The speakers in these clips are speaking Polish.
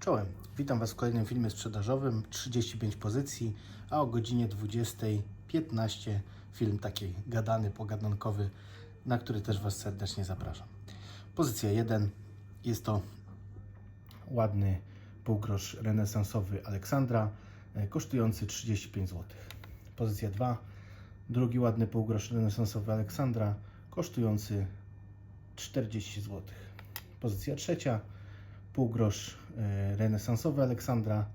Czołem, witam Was w kolejnym filmie sprzedażowym 35 pozycji, a o godzinie 20.15 film taki gadany, pogadankowy, na który też Was serdecznie zapraszam. Pozycja 1 jest to ładny półgrosz renesansowy Aleksandra, e, kosztujący 35 zł. Pozycja 2, drugi ładny półgrosz renesansowy Aleksandra, kosztujący 40 zł. Pozycja trzecia, półgrosz e, renesansowy Aleksandra.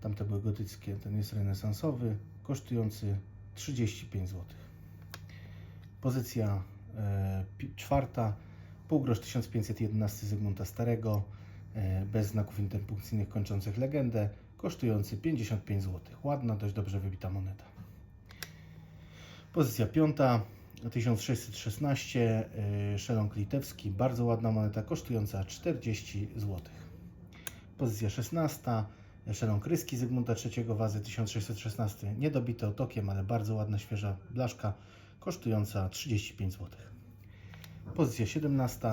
Tamte były gotyckie, ten jest renesansowy, kosztujący 35 zł. Pozycja e, czwarta, półgrosz 1511 Zygmunta Starego, e, bez znaków interpunkcyjnych kończących legendę, kosztujący 55 zł. Ładna, dość dobrze wybita moneta. Pozycja piąta, 1616, yy, szelong litewski, bardzo ładna moneta, kosztująca 40 zł. Pozycja 16, szelong ryski Zygmunta III wazy 1616, niedobity otokiem, ale bardzo ładna, świeża blaszka, kosztująca 35 zł. Pozycja 17,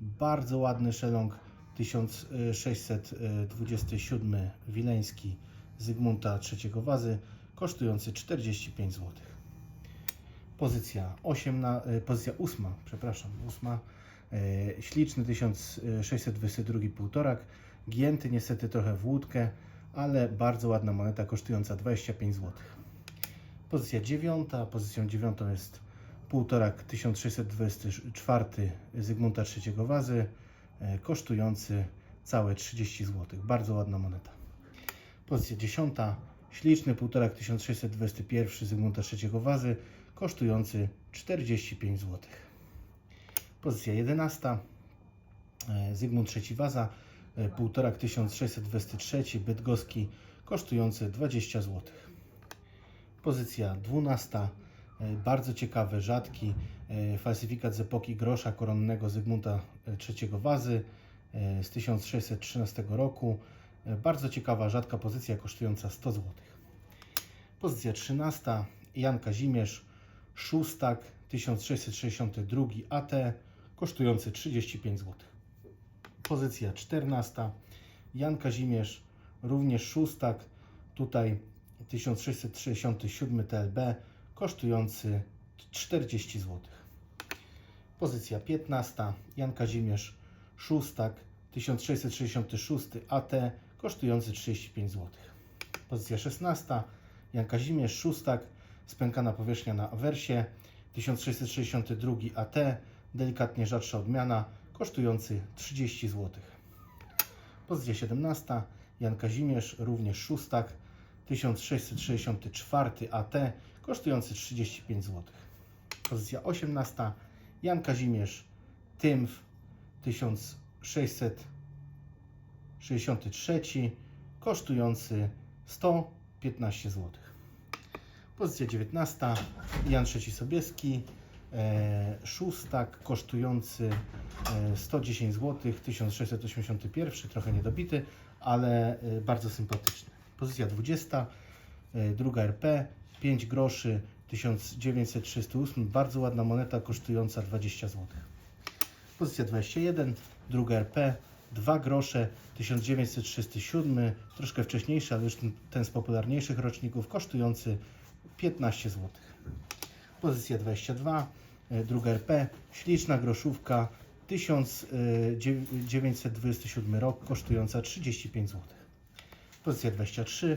bardzo ładny szelong 1627 wileński Zygmunta III wazy, kosztujący 45 zł. Pozycja 8, na, e, pozycja 8, przepraszam, 8. E, śliczny 1622 półtorak, gięty niestety trochę w łódkę, ale bardzo ładna moneta kosztująca 25 zł. Pozycja 9, pozycją 9 jest półtorak 1624 Zygmunta III wazy, e, kosztujący całe 30 zł. Bardzo ładna moneta. Pozycja 10. Śliczny półtorak 1621 Zygmunta III wazy, kosztujący 45 zł. Pozycja 11. e, Zygmunt III waza, e, półtorak 1623 Bydgoski, kosztujący 20 zł. Pozycja 12. e, Bardzo ciekawy, rzadki e, falsyfikat z epoki grosza koronnego Zygmunta e, III wazy e, z 1613 roku. E, Bardzo ciekawa, rzadka pozycja kosztująca 100 zł. Pozycja 13. Jan Kazimierz, szóstak 1662 AT, kosztujący 35 zł. Pozycja 14. Jan Kazimierz, również szóstak, tutaj 1667 TLB, kosztujący 40 zł. Pozycja 15. Jan Kazimierz, szóstak 1666 AT, kosztujący 35 zł. Pozycja 16. Jan Kazimierz, szóstak, spękana powierzchnia na awersie, 1662 AT, delikatnie rzadsza odmiana, kosztujący 30 zł. Pozycja 17. Jan Kazimierz, również szóstak, 1664 AT, kosztujący 35 zł. Pozycja 18. Jan Kazimierz, Tymf, 1663, kosztujący 115 zł. Pozycja 19. Jan III Sobieski, e, szóstak, kosztujący e, 110 zł, 1681, trochę niedobity, ale e, bardzo sympatyczny. Pozycja 20. E, druga RP, 5 groszy, 1938, bardzo ładna moneta, kosztująca 20 zł. Pozycja 21, druga RP, 2 grosze, 1937, troszkę wcześniejszy, ale już ten, ten z popularniejszych roczników, kosztujący 15 zł. Pozycja 22, e, druga RP, śliczna groszówka, 1927 rok, kosztująca 35 zł. Pozycja 23,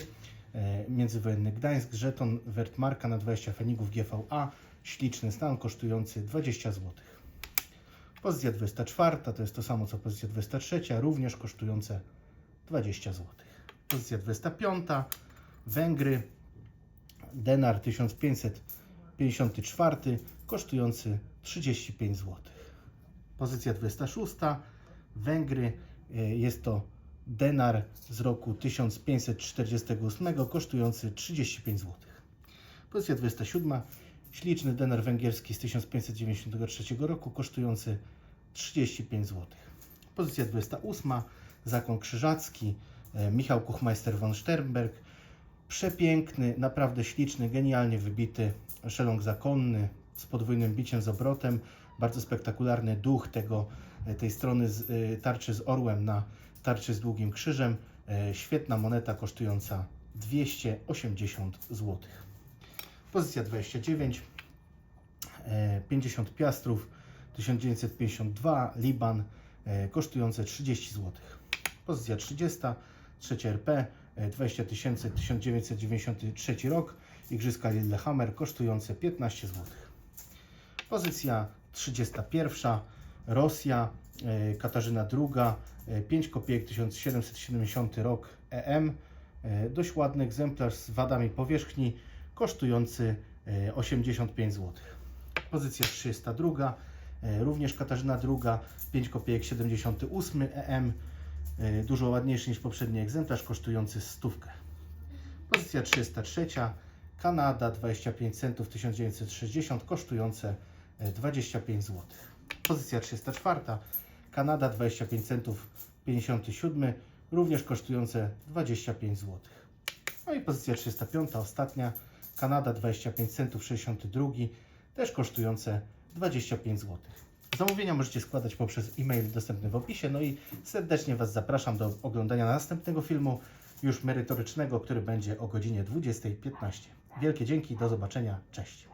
e, międzywojenny Gdańsk, żeton Wertmarka na 20 fenigów GVA, śliczny stan, kosztujący 20 zł. Pozycja 24 to jest to samo co pozycja 23, również kosztujące 20 zł. Pozycja 25, Węgry, denar 1554, kosztujący 35 zł. Pozycja 26, Węgry, e, jest to denar z roku 1548, kosztujący 35 zł. Pozycja 27, śliczny denar węgierski z 1593 roku, kosztujący 35 zł. Pozycja 28, zakon krzyżacki, e, Michał Kuchmeister von Sternberg, przepiękny, naprawdę śliczny, genialnie wybity szelong zakonny z podwójnym biciem z obrotem, bardzo spektakularny duch tego, tej strony z, y, tarczy z orłem na tarczy z długim krzyżem. E, Świetna moneta kosztująca 280 zł. Pozycja 29. e, 50 piastrów 1952 Liban e, kosztujące 30 zł. Pozycja 30. Trzecie RP e, 20 tysięcy 1993 rok Igrzyska Lillehammer kosztujące 15 zł. Pozycja 31. Rosja, e, Katarzyna II, e, 5 kopiek 1770 rok EM. e, Dość ładny egzemplarz z wadami powierzchni, kosztujący e, 85 zł. Pozycja 32. e, Również Katarzyna II, 5 kopiek 78 EM. E, Dużo ładniejszy niż poprzedni egzemplarz, kosztujący stówkę. Pozycja 303. Kanada 25 centów 1960 kosztujące e, 25 zł. Pozycja 304. Kanada 25 centów 57 również kosztujące 25 zł. No i pozycja 305. Ostatnia. Kanada 25 centów 62 też kosztujące 25 zł. Zamówienia możecie składać poprzez e-mail dostępny w opisie. No i serdecznie Was zapraszam do oglądania następnego filmu, już merytorycznego, który będzie o godzinie 20.15. Wielkie dzięki, do zobaczenia, cześć.